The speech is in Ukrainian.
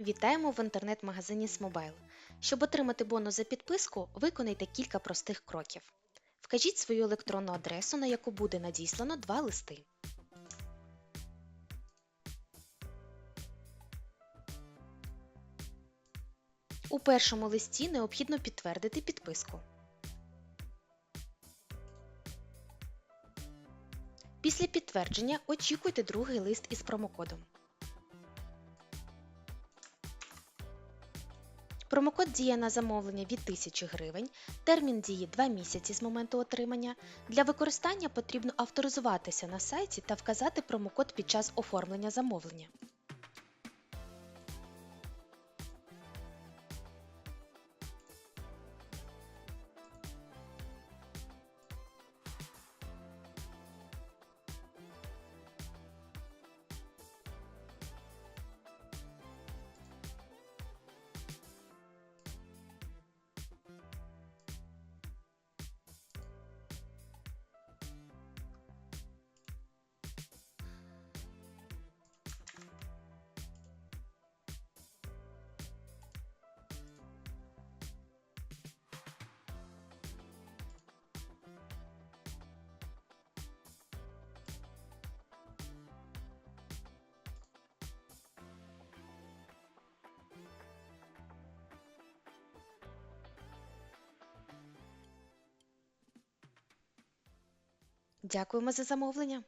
Вітаємо в інтернет-магазині Смобайл. Щоб отримати бонус за підписку, виконайте кілька простих кроків. Вкажіть свою електронну адресу, на яку буде надіслано два листи. У першому листі необхідно підтвердити підписку. Після підтвердження очікуйте другий лист із промокодом. Промокод діє на замовлення від 1000 гривень, термін дії 2 місяці з моменту отримання. Для використання потрібно авторизуватися на сайті та вказати промокод під час оформлення замовлення. Дякуємо за замовлення!